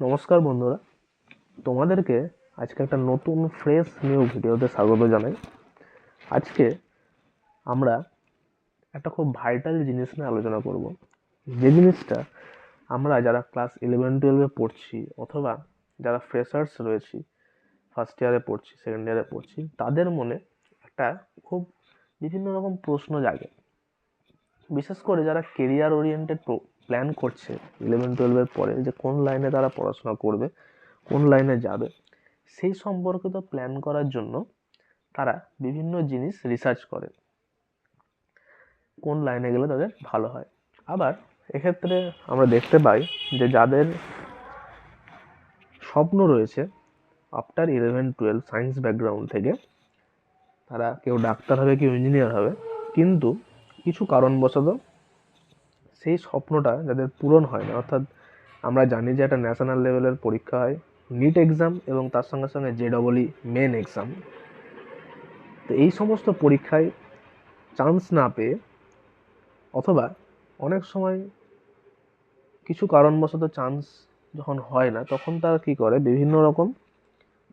নমস্কার বন্ধুরা। তোমাদেরকে আজকে একটা নতুন ফ্রেশ নিউ ভিডিওতে স্বাগত জানাই। আজকে আমরা একটা খুব ভাইটাল জিনিস নিয়ে আলোচনা করব। যে জিনিসটা আমরা যারা ক্লাস ইলেভেন টুয়েলভে পড়ছি অথবা যারা ফ্রেশার্স রয়েছি ফার্স্ট ইয়ারে পড়ছি সেকেন্ড ইয়ারে পড়ছি, তাদের মনে একটা খুব বিভিন্ন রকম প্রশ্ন জাগে। বিশেষ করে যারা কেরিয়ার ওরিয়েন্টেড প্ল্যান করছে ইলেভেন টুয়েলভের পরে যে কোন লাইনে তারা পড়াশোনা করবে, কোন লাইনে যাবে, সেই সম্পর্কিত প্ল্যান করার জন্য তারা বিভিন্ন জিনিস রিসার্চ করে। কোন লাইনে গেলে তাদের ভালো হয়। আবার এক্ষেত্রে আমরা দেখতে পাই যে যাদের স্বপ্ন রয়েছে after eleven twelve science background থেকে, তারা কেউ ডাক্তার হবে, কেউ ইঞ্জিনিয়ার হবে, কিন্তু কিছু কারণবশত সেই স্বপ্নটা যাদের পূরণ হয় না, অর্থাৎ আমরা জানি যে একটা ন্যাশনাল লেভেলের পরীক্ষা হয় নিট এক্সাম এবং তার সঙ্গে সঙ্গে জে ডবলই মেন এক্সাম তো এই সমস্ত পরীক্ষায় চান্স না পেয়ে অথবা অনেক সময় কিছু কারণবশত চান্স যখন হয় না, তখন তারা কী করে? বিভিন্ন রকম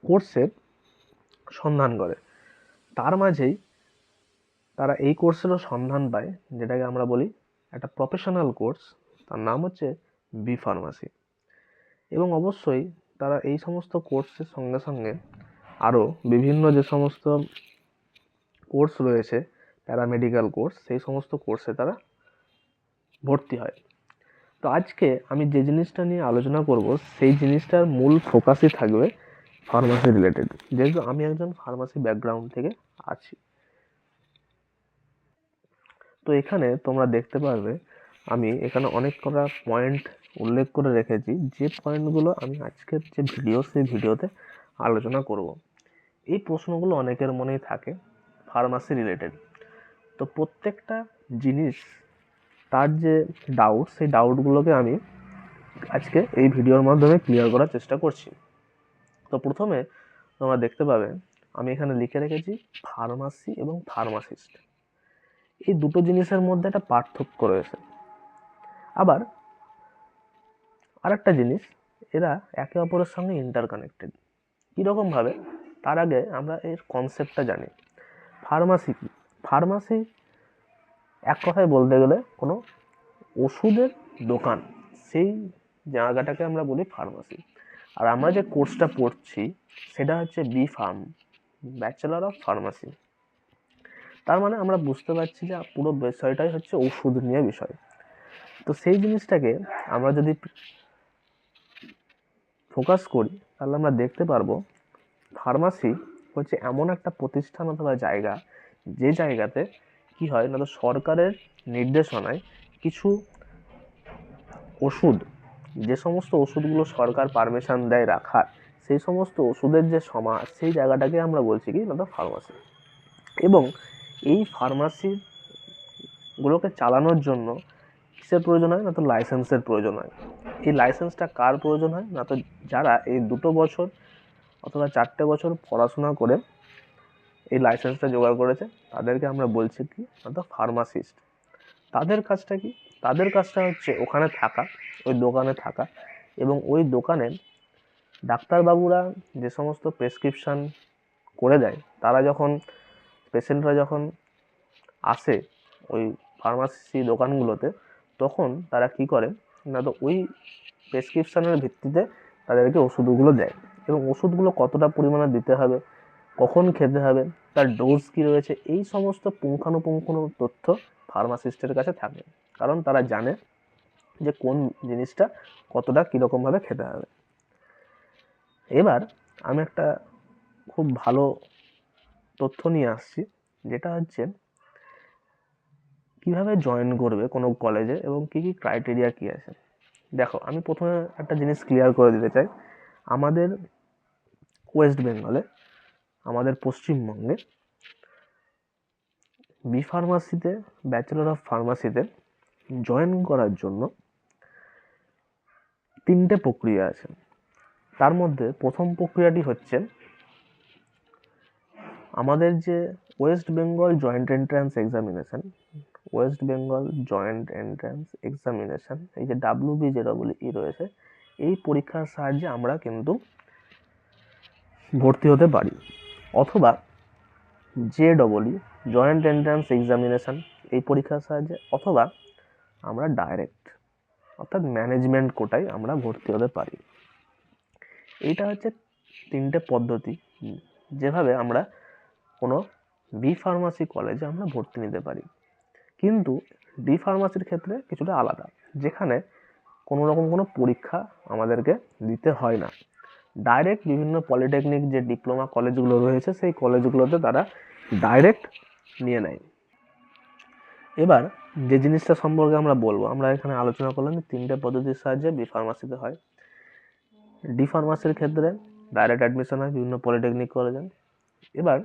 কোর্সের সন্ধান করে। তার মাঝেই তারা এই কোর্সেরও সন্ধান পায়, যেটাকে আমরা বলি একটা প্রফেশনাল কোর্স তার নাম হচ্ছে বি ফার্মাসি এবং অবশ্যই তারা এই সমস্ত কোর্সের সঙ্গে সঙ্গে আরও বিভিন্ন যে সমস্ত কোর্স রয়েছে প্যারামেডিক্যাল কোর্স সেই সমস্ত কোর্সে তারা ভর্তি হয়। তো আজকে আমি যে জিনিসটা নিয়ে আলোচনা করব, সেই জিনিসটার মূল ফোকাসই থাকবে ফার্মাসি রিলেটেড যেহেতু আমি একজন ফার্মাসি ব্যাকগ্রাউন্ড থেকে আছি। তো এখানে তোমরা দেখতে পারবে, আমি এখানে অনেক কটা পয়েন্ট উল্লেখ করে রেখেছি। যে পয়েন্টগুলো আমি আজকের যে ভিডিও সেই ভিডিওতে আলোচনা করব। এই প্রশ্নগুলো অনেকের মনেই থাকে ফার্মাসি রিলেটেড তো প্রত্যেকটা জিনিস তার যে ডাউট সেই ডাউটগুলোকে আমি আজকে এই ভিডিওর মাধ্যমে ক্লিয়ার করার চেষ্টা করছি। তো প্রথমে তোমরা দেখতে পাবে, আমি এখানে লিখে রেখেছি ফার্মাসি এবং ফার্মাসিস্ট এই দুটো জিনিসের মধ্যে একটা পার্থক্য রয়েছে। আবার আরেকটা জিনিস, এরা একে অপরের সঙ্গে ইন্টারকানেক্টেড কীরকমভাবে? তার আগে আমরা এর কনসেপ্টটা জানি। ফার্মাসি কী? ফার্মাসি এক কথায় বলতে গেলে কোনো ওষুধের দোকান। সেই জায়গাটাকে আমরা বলি ফার্মাসি আর আমরা যে কোর্সটা পড়ছি, সেটা হচ্ছে B pharm bachelor of pharmacy তার মানে আমরা বুঝতে পারছি যে পুরো বিষয়টাই হচ্ছে ওষুধ নিয়ে বিষয়। তো সেই জিনিসটাকে আমরা যদি ফোকাস করি, তাহলে আমরা দেখতে পারব ফার্মাসি হচ্ছে এমন একটা প্রতিষ্ঠান অথবা জায়গা, যে জায়গাতে কি হয় না তো সরকারের নির্দেশনায় কিছু ওষুধ, যে সমস্ত ওষুধগুলো সরকার পারমিশন দেয় রাখার, সেই সমস্ত ওষুধের যে সমাজ, সেই জায়গাটাকে আমরা বলছি কি না তো ফার্মাসি এবং এই ফার্মাসিগুলোকে চালানোর জন্য কিসের প্রয়োজন হয়? না তো লাইসেন্সের প্রয়োজন হয়। এই লাইসেন্সটা কার প্রয়োজন হয়? না তো যারা এই দুটো বছর অথবা চারটে বছর পড়াশোনা করে এই লাইসেন্সটা জোগাড় করেছে, তাদেরকে আমরা বলছি কি? তো ফার্মাসিস্ট তাদের কাজটা কি? তাদের কাজটা হচ্ছে ওখানে থাকা, ওই দোকানে থাকা এবং ওই দোকানে ডাক্তারবাবুরা যে সমস্ত প্রেসক্রিপশান করে দেয়, তারা যখন পেশেন্টরা যখন আসে ওই ফার্মাসি দোকানগুলোতে, তখন তারা কী করে? না তো ওই প্রেসক্রিপশানের ভিত্তিতে তাদেরকে ওষুধগুলো দেয়। এবং ওষুধগুলো কতটা পরিমাণে দিতে হবে, কখন খেতে হবে, তার ডোজ কী রয়েছে, এই সমস্ত পুঙ্খানুপুঙ্খ তথ্য ফার্মাসিস্টের কাছে থাকে। কারণ তারা জানে যে কোন জিনিসটা কতটা কীরকমভাবে খেতে হবে। এবার আমি একটা খুব ভালো তথ্য নিয়ে আসছি, যেটা হচ্ছে কীভাবে জয়েন করবে কোনো কলেজে এবং কী কী ক্রাইটেরিয়া কী আছে। দেখো, আমি প্রথমে একটা জিনিস ক্লিয়ার করে দিতে চাই। আমাদের ওয়েস্ট বেঙ্গলে আমাদের পশ্চিমবঙ্গে বি ফার্মাসিতে ব্যাচেলর অফ ফার্মাসিতে জয়েন করার জন্য তিনটে প্রক্রিয়া আছে। তার মধ্যে প্রথম প্রক্রিয়াটি হচ্ছে আমাদের যে West Bengal joint entrance examination West Bengal joint entrance examination এই যে W B J double E রয়েছে, এই পরীক্ষার সাহায্যে আমরা কিন্তু ভর্তি হতে পারি। অথবা J double E joint entrance examination এই পরীক্ষার সাহায্যে, অথবা আমরা ডাইরেক্ট অর্থাৎ ম্যানেজমেন্ট কোটায় আমরা ভর্তি হতে পারি। এইটা হচ্ছে তিনটে পদ্ধতি, যেভাবে আমরা কোনো বি ফার্মাসি কলেজে আমরা ভর্তি নিতে পারি। কিন্তু ডি ফার্মাসির ক্ষেত্রে কিছুটা আলাদা। যেখানে কোনো রকম কোনো পরীক্ষা আমাদেরকে দিতে হয় না। ডাইরেক্ট বিভিন্ন পলিটেকনিক যে ডিপ্লোমা কলেজগুলো রয়েছে, সেই কলেজগুলোতে তারা ডাইরেক্ট নিয়ে নেয়। এবার যে জিনিসটা সম্পর্কে আমরা বলব, আমরা এখানে আলোচনা করলাম যে তিনটে পদ্ধতির সাহায্যে বি ফার্মাসিতে হয়। ডি ফার্মাসির ক্ষেত্রে ডাইরেক্ট অ্যাডমিশন হয় বিভিন্ন পলিটেকনিক কলেজে এবার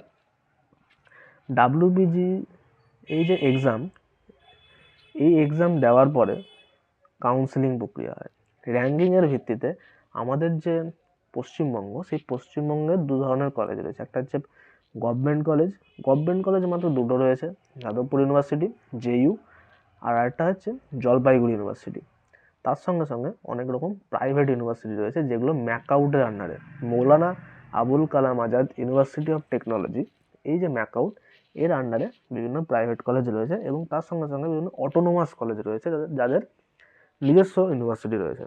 ডাব্লিউবিজি এই যে এক্সাম এই এক্সাম দেওয়ার পরে কাউন্সিলিং প্রক্রিয়া হয়। র্যাঙ্কিংয়ের ভিত্তিতে আমাদের যে পশ্চিমবঙ্গ, সেই পশ্চিমবঙ্গের দু ধরনের কলেজ রয়েছে। একটা হচ্ছে গভর্নমেন্ট কলেজ গভর্নমেন্ট কলেজ মাত্র দুটো রয়েছে, যাদবপুর ইউনিভার্সিটি জেইউ আর একটা হচ্ছে জলপাইগুড়ি ইউনিভার্সিটি তার সঙ্গে সঙ্গে অনেক রকম প্রাইভেট ইউনিভার্সিটি রয়েছে, যেগুলো ম্যাকআউটের আন্ডারে Maulana Abul Kalam Azad university of technology এই যে ম্যাকআউট এর আন্ডারে বিভিন্ন প্রাইভেট কলেজ রয়েছে এবং তার সঙ্গে সঙ্গে বিভিন্ন অটোনোমাস কলেজ রয়েছে যাদের- নিজস্ব ইউনিভার্সিটি রয়েছে।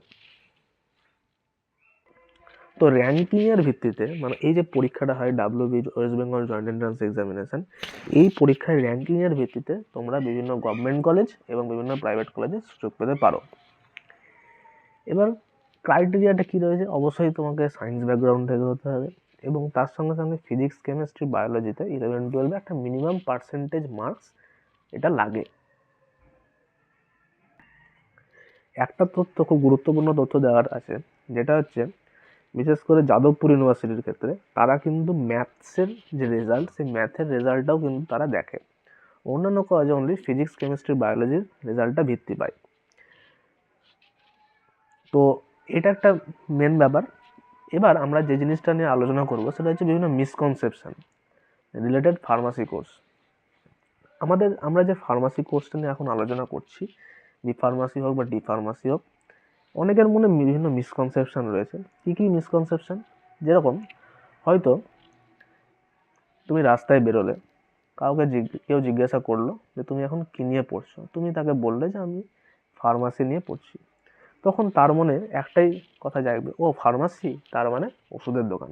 তো র্যাঙ্কিংয়ের ভিত্তিতে মানে এই যে পরীক্ষাটা হয় W B West Bengal joint entrance examination এই পরীক্ষায় র্যাঙ্কিংয়ের ভিত্তিতে তোমরা বিভিন্ন গভর্নমেন্ট কলেজ এবং বিভিন্ন প্রাইভেট কলেজে সুযোগ পেতে পারো। এবার ক্রাইটেরিয়াটা কী রয়েছে? অবশ্যই তোমাকে সায়েন্স ব্যাকগ্রাউন্ড থেকে হতে হবে। এবং তার সঙ্গে সঙ্গে ফিজিক্স কেমিস্ট্রি বায়োলজিতে ইলেভেন টুয়েলভে একটা মিনিমাম পার্সেন্টেজ মার্কস এটা লাগে। একটা তথ্য খুব গুরুত্বপূর্ণ তথ্য দেওয়ার আছে, যেটা হচ্ছে বিশেষ করে যাদবপুর ইউনিভার্সিটির ক্ষেত্রে তারা কিন্তু ম্যাথসের যে রেজাল্ট সেই ম্যাথের রেজাল্টটাও কিন্তু তারা দেখে। অন্যান্য কলেজে অনলি ফিজিক্স কেমিস্ট্রি বায়োলজির রেজাল্টটা ভিত্তি পায়। তো এটা একটা মেন ব্যাপার। এবার আমরা যে জিনিসটা নিয়ে আলোচনা করব, সেটা হচ্ছে বিভিন্ন মিসকনসেপশন রিলেটেড ফার্মাসি কোর্স আমাদের, আমরা যে ফার্মাসি কোর্সটা নিয়ে এখন আলোচনা করছি, বি ফার্মাসি হোক বা ডি ফার্মাসি হোক, অনেকের মনে বিভিন্ন মিসকনসেপশন রয়েছে। কী কী মিসকনসেপশন যেরকম, হয়তো তুমি রাস্তায় বেরোলে, কাউকে কেউ জিজ্ঞাসা করল যে, তুমি এখন কী নিয়ে পড়ছো? তুমি তাকে বললে যে, আমি ফার্মাসি নিয়ে পড়ছি। তখন তার মনে একটাই কথা জাগবে, ও ফার্মাসি তার মানে ওষুধের দোকান।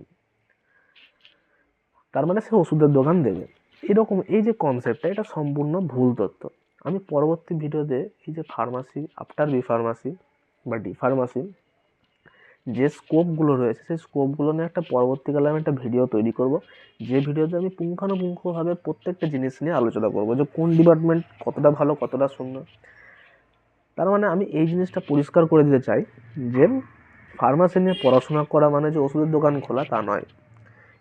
তার মানে সে ওষুধের দোকান দেবে। এরকম এই যে কনসেপ্টটা এটা সম্পূর্ণ ভুল তথ্য। আমি পরবর্তী ভিডিওতে এই যে ফার্মাসি আফটার বি ফার্মাসি বা ডি ফার্মাসি যে স্কোপগুলো রয়েছে, সেই স্কোপগুলো নিয়ে একটা পরবর্তীকালে আমি একটা ভিডিও তৈরি করব। যে ভিডিওতে আমি পুঙ্খানুপুঙ্খভাবে প্রত্যেকটা জিনিস নিয়ে আলোচনা করব যে কোন ডিপার্টমেন্ট কতটা ভালো, কতটা সুন্দর তার মানে আমি এই জিনিসটা পরিষ্কার করে দিতে চাই যে ফার্মাসি নিয়ে পড়াশোনা করা মানে যে ওষুধের দোকান খোলা তা নয়।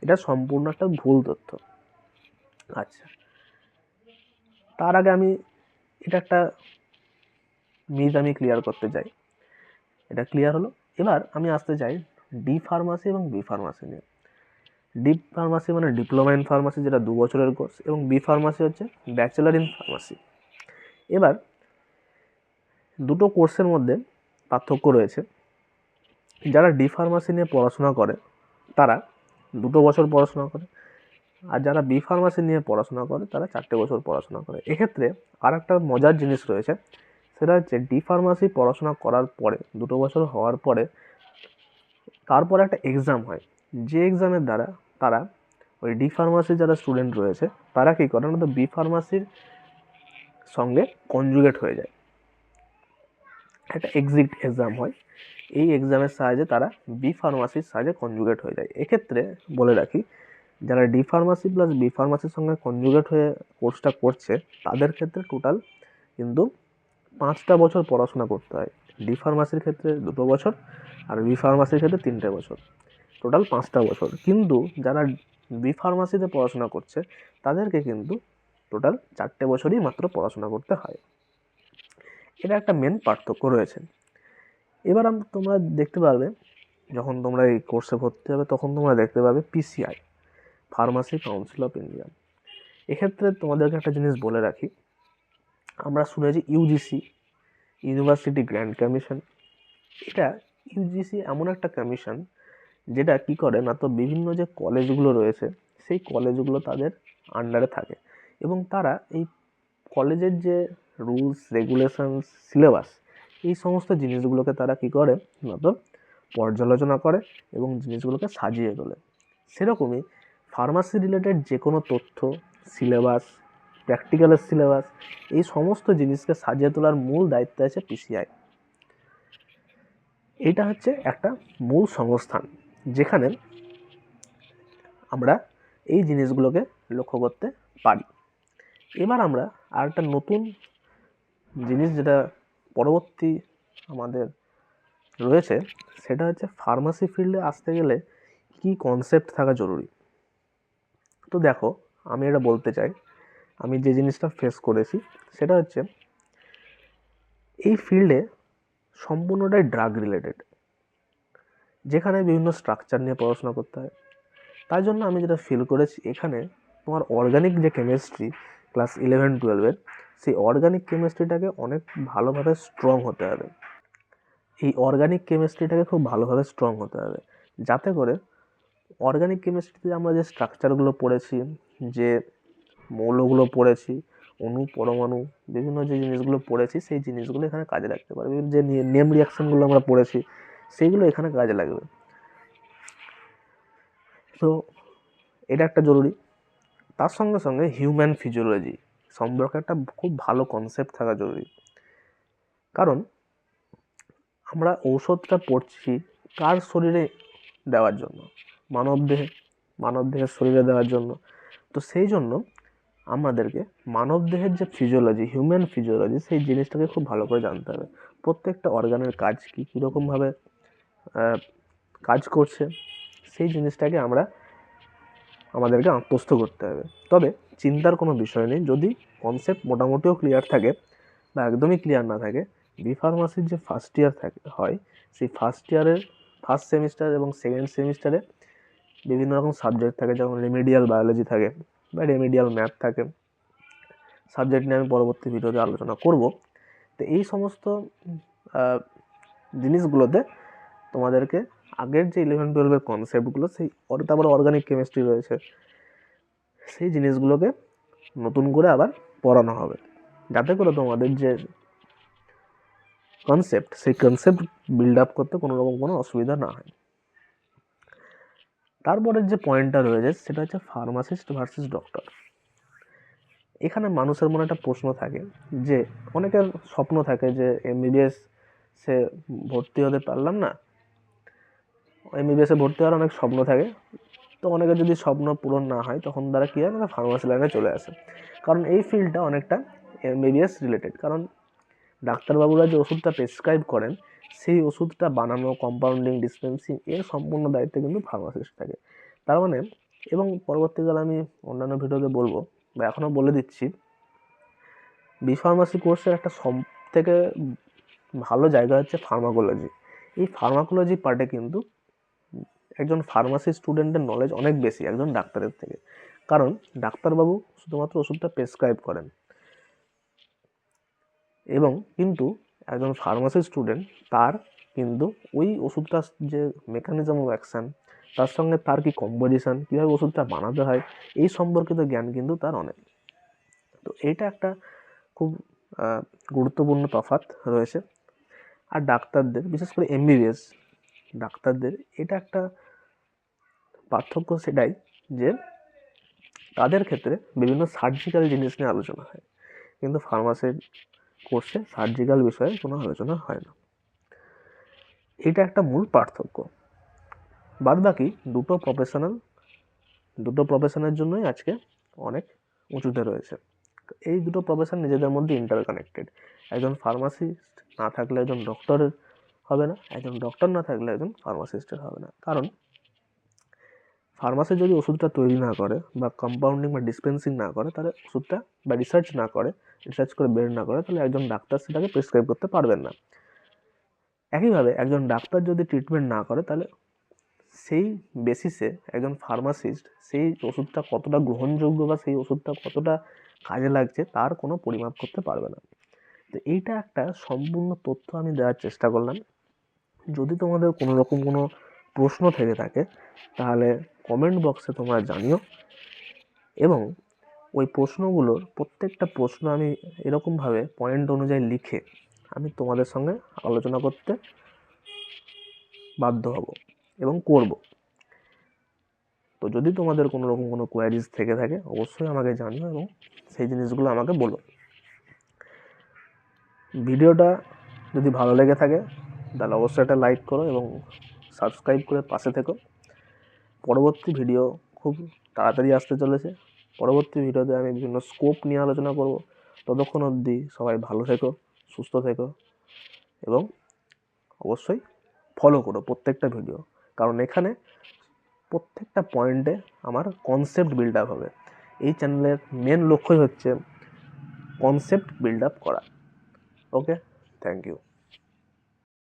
এটা সম্পূর্ণ একটা ভুল তথ্য। আচ্ছা। তার আগে আমি এটা একটা মিথ আমি ক্লিয়ার করতে চাই। এটা ক্লিয়ার হলো? এবার আমি আসতে চাই ডি ফার্মাসি এবং বি ফার্মাসি নিয়ে। ডি ফার্মাসি মানে ডিপ্লোমা ইন ফার্মাসি যেটা দু বছরের কোর্স এবং বি ফার্মাসি হচ্ছে ব্যাচেলার ইন ফার্মাসি এবার দুটো কোর্সের মধ্যে পার্থক্য রয়েছে। যারা ডি ফার্মাসি নিয়ে পড়াশোনা করে, তারা দুটো বছর পড়াশোনা করে। আর যারা বি ফার্মাসি নিয়ে পড়াশোনা করে, তারা চারটে বছর পড়াশোনা করে। এক্ষেত্রে আর একটা মজার জিনিস রয়েছে, সেটা হচ্ছে ডি ফার্মাসি পড়াশোনা করার পরে, দুটো বছর হওয়ার পরে, তারপর একটা এক্সাম হয়। যে এক্সামের দ্বারা তারা ওই ডি ফার্মাসির যারা স্টুডেন্ট রয়েছে, তারা কী করে? না তো বি ফার্মাসির সঙ্গে কনজুগেট হয়ে যায়। একটা এক্সিট এক্সাম হয়। এই এক্সামের সাহায্যে তারা বি ফার্মাসির সাহায্যে কনজুগেট হয়ে যায়। এক্ষেত্রে বলে রাখি, যারা ডি ফার্মাসি প্লাস বি ফার্মাসির সঙ্গে কনজুগেট হয়ে কোর্সটা করছে, তাদের ক্ষেত্রে টোটাল কিন্তু পাঁচটা বছর পড়াশোনা করতে হয়। ডি ফার্মাসির ক্ষেত্রে দুটো বছর আর বি ফার্মাসির ক্ষেত্রে তিনটে বছর। টোটাল পাঁচটা বছর। কিন্তু যারা বি ফার্মাসিতে পড়াশোনা করছে, তাদেরকে কিন্তু টোটাল চারটে বছরই মাত্র পড়াশোনা করতে হয়। এটা একটা মেন পার্থক্য রয়েছে। এবার তোমরা দেখতে পারবে, যখন তোমরা এই কোর্সে ভর্তি হবে, তখন তোমরা দেখতে পাবে PCI pharmacy council of India এক্ষেত্রে তোমাদেরকে একটা জিনিস বলে রাখি, আমরা শুনেছি ইউজিসি ইউনিভার্সিটি গ্র্যান্ড কমিশন এটা ইউজিসি এমন একটা কমিশন যেটা কি করে না তো বিভিন্ন যে কলেজগুলো রয়েছে, সেই কলেজগুলো তাদের আন্ডারে থাকে এবং তারা এই কলেজের যে রুলস রেগুলেশনস সিলেবাস এই সমস্ত জিনিসগুলোকে তারা কি করে? না তো পর্যালোচনা করে এবং জিনিসগুলোকে সাজিয়ে তোলে। সেরকমই ফার্মাসি রিলেটেড যে কোনো তথ্য সিলেবাস প্র্যাকটিক্যালের সিলেবাস এই সমস্ত জিনিসকে সাজিয়ে তোলার মূল দায়িত্ব আছে পিসিআই এটা হচ্ছে একটা মূল সংস্থান, যেখানে আমরা এই জিনিসগুলোকে লক্ষ্য করতে পারি। এবার আমরা আর একটা নতুন জিনিস যেটা পরবর্তী আমাদের রয়েছে, সেটা হচ্ছে ফার্মাসি ফিল্ডে আসতে গেলে কী কনসেপ্ট থাকা জরুরি? তো দেখো, আমি এটা বলতে চাই, আমি যে জিনিসটা ফেস করেছি, সেটা হচ্ছে এই ফিল্ডে সম্পূর্ণটাই ড্রাগ রিলেটেড যেখানে বিভিন্ন স্ট্রাকচার নিয়ে পড়াশোনা করতে হয়। তাই জন্য আমি যেটা ফিল করেছি, এখানে তোমার অর্গানিক যে কেমিস্ট্রি ক্লাস ইলেভেন টুয়েলভের সেই অর্গানিক কেমিস্ট্রিটাকে অনেক ভালোভাবে স্ট্রং হতে হবে। এই অর্গানিক কেমিস্ট্রিটাকে খুব ভালোভাবে স্ট্রং হতে হবে। যাতে করে অর্গানিক কেমিস্ট্রিতে আমরা যে স্ট্রাকচারগুলো পড়েছি, যে মৌলগুলো পড়েছি, অণু, পরমাণু, বিভিন্ন যে জিনিসগুলো পড়েছি, সেই জিনিসগুলো এখানে কাজে লাগতে পারে যে নেম রিয়াকশানগুলো আমরা পড়েছি, সেইগুলো এখানে কাজে লাগবে। তো এটা একটা জরুরি। তার সঙ্গে সঙ্গে হিউম্যান ফিজিওলজি সম্পর্কে একটা খুব ভালো কনসেপ্ট থাকা জরুরি। কারণ আমরা ঔষধটা পড়ছি কার শরীরে দেওয়ার জন্য? মানব দেহে, মানব দেহের শরীরে দেওয়ার জন্য। তো সেই জন্য আমাদেরকে মানব দেহের যে ফিজিওলজি হিউম্যান ফিজিওলজি সেই জিনিসটাকে খুব ভালো করে জানতে হবে। প্রত্যেকটা অর্গানের কাজ কী কীরকমভাবে কাজ করছে, সেই জিনিসটাকে আমরা আমাদেরকে আত্মস্থ করতে হবে। তবে চিন্তার কোনো বিষয় নেই। যদি কনসেপ্ট মোটামুটিও ক্লিয়ার থাকে বা একদমই ক্লিয়ার না থাকে বি ফার্মাসির যে ফার্স্ট ইয়ার থাকে, হয়, সেই ফার্স্ট ইয়ারের ফার্স্ট সেমিস্টার এবং সেকেন্ড সেমিস্টারে বিভিন্ন রকম সাবজেক্ট থাকে, যেমন রেমিডিয়াল বায়োলজি থাকে বা রেমিডিয়াল ম্যাথ থাকে। সাবজেক্ট নিয়ে আমি পরবর্তী ভিডিওতে আলোচনা করব। তো এই সমস্ত জিনিসগুলোতে তোমাদেরকে আগের যে ইলেভেন টুয়েলভের কনসেপ্টগুলো সেই তারপরে অর্গানিক কেমিস্ট্রি রয়েছে। সেই জিনিসগুলোকে নতুন করে আবার পড়ানো হবে। যাতে করে তোমাদের যে কনসেপ্ট সেই কনসেপ্ট বিল্ড আপ করতে কোনো রকম কোনো অসুবিধা না হয়। তারপরের যে পয়েন্টটা রয়েছে, সেটা হচ্ছে ফার্মাসিস্ট ভার্সেস ডক্টর এখানে মানুষের মনে একটা প্রশ্ন থাকে যে, অনেকের স্বপ্ন থাকে যে এমবিবিএস সে ভর্তি হতে পারলাম না। এমবিবিএসে ভর্তি হওয়ার অনেক স্বপ্ন থাকে। তো অনেকের যদি স্বপ্ন পূরণ না হয়, তখন তারা কী হয় না ফার্মাসি লাইনে চলে আসে। কারণ এই ফিল্ডটা অনেকটা এমবিবিএস রিলেটেড কারণ ডাক্তারবাবুরা যে ওষুধটা প্রেসক্রাইব করেন, সেই ওষুধটা বানানো কম্পাউন্ডিং ডিসপেন্সিং এর সম্পূর্ণ দায়িত্ব কিন্তু ফার্মাসিস্ট থাকে। তার মানে এবং পরবর্তীকালে আমি অন্যান্য ভিডিওতে বলব, বা এখনও বলে দিচ্ছি বি ফার্মাসি কোর্সের একটা সব থেকে ভালো জায়গা হচ্ছে ফার্মাকোলজি এই ফার্মাকোলজি পার্টে কিন্তু একজন ফার্মাসি স্টুডেন্টের নলেজ অনেক বেশি, একজন ডাক্তারের থেকে। কারণ ডাক্তারবাবু শুধুমাত্র ওষুধটা প্রেসক্রাইব করেন। এবং কিন্তু একজন ফার্মাসি স্টুডেন্ট তার কিন্তু ওই ওষুধটার যে মেকানিজম অফ অ্যাকশান তার সঙ্গে তার কি কম্পোজিশান কীভাবে ওষুধটা বানাতে হয়, এই সম্পর্কিত জ্ঞান কিন্তু তার অনেক। তো এটা একটা খুব গুরুত্বপূর্ণ তফাৎ রয়েছে। আর ডাক্তারদের, বিশেষ করে এমবিবিএস ডাক্তারদের, এটা একটা পার্থক্য সেটাই যে তাদের ক্ষেত্রে বিভিন্ন সার্জিক্যাল জিনিস নিয়ে আলোচনা হয়। কিন্তু ফার্মাসির কোর্সে সার্জিক্যাল বিষয়ে কোনো আলোচনা হয় না। এটা একটা মূল পার্থক্য। বাদ বাকি দুটো প্রফেশনাল দুটো প্রফেশনের জন্যই আজকে অনেক উঁচুতে রয়েছে। এই দুটো প্রফেশন নিজেদের মধ্যে ইন্টারকানেক্টেড একজন ফার্মাসিস্ট না থাকলে একজন ডক্টরের হবে না, একজন ডক্টর না থাকলে একজন ফার্মাসিস্টের হবে না। কারণ ফার্মাসি যদি ওষুধটা তৈরি না করে বা কম্পাউন্ডিং বা ডিসপেন্সিং না করে, তাহলে ওষুধটা বা রিসার্চ না করে রিসার্চ করে বের না করে, তাহলে একজন ডাক্তার সেটাকে প্রেসক্রাইব করতে পারবেন না। একইভাবে একজন ডাক্তার যদি ট্রিটমেন্ট না করে, তাহলে সেই বেসিসে একজন ফার্মাসিস্ট সেই ওষুধটা কতটা গ্রহণযোগ্য বা সেই ওষুধটা কতটা কাজে লাগছে, তার কোনো পরিমাপ করতে পারবে না। তো এইটা একটা সম্পূর্ণ তথ্য আমি দেওয়ার চেষ্টা করলাম। যদি তোমাদের কোনো রকম কোনো প্রশ্ন থেকে থাকে, তাহলে কমেন্ট বক্সে তোমরা জানিও। এবং ওই প্রশ্নগুলোর প্রত্যেকটা প্রশ্ন আমি এরকমভাবে পয়েন্ট অনুযায়ী লিখে আমি তোমাদের সঙ্গে আলোচনা করতে বাধ্য হব এবং করব। তো যদি তোমাদের কোনো রকম কোনো কোয়ারিজ থেকে থাকে, অবশ্যই আমাকে জানিও এবং সেই জিনিসগুলো আমাকে বলো। ভিডিওটা যদি ভালো লেগে থাকে, তাহলে অবশ্যই একটা লাইক করো এবং সাবস্ক্রাইব করে পাশে থেকো। পরবর্তী ভিডিও খুব তাড়াতাড়ি আসতে চলেছে। পরবর্তী ভিডিওতে আমি বিভিন্ন স্কোপ নিয়ে আলোচনা করব। ততক্ষণ অবধি সবাই ভালো থেকো, সুস্থ থেকো এবং অবশ্যই ফলো করো প্রত্যেকটা ভিডিও কারণ এখানে প্রত্যেকটা পয়েন্টে আমার কনসেপ্ট বিল্ড আপ হবে। এই চ্যানেলের মেন লক্ষ্যই হচ্ছে কনসেপ্ট বিল্ড আপ করা। okay. Thank you.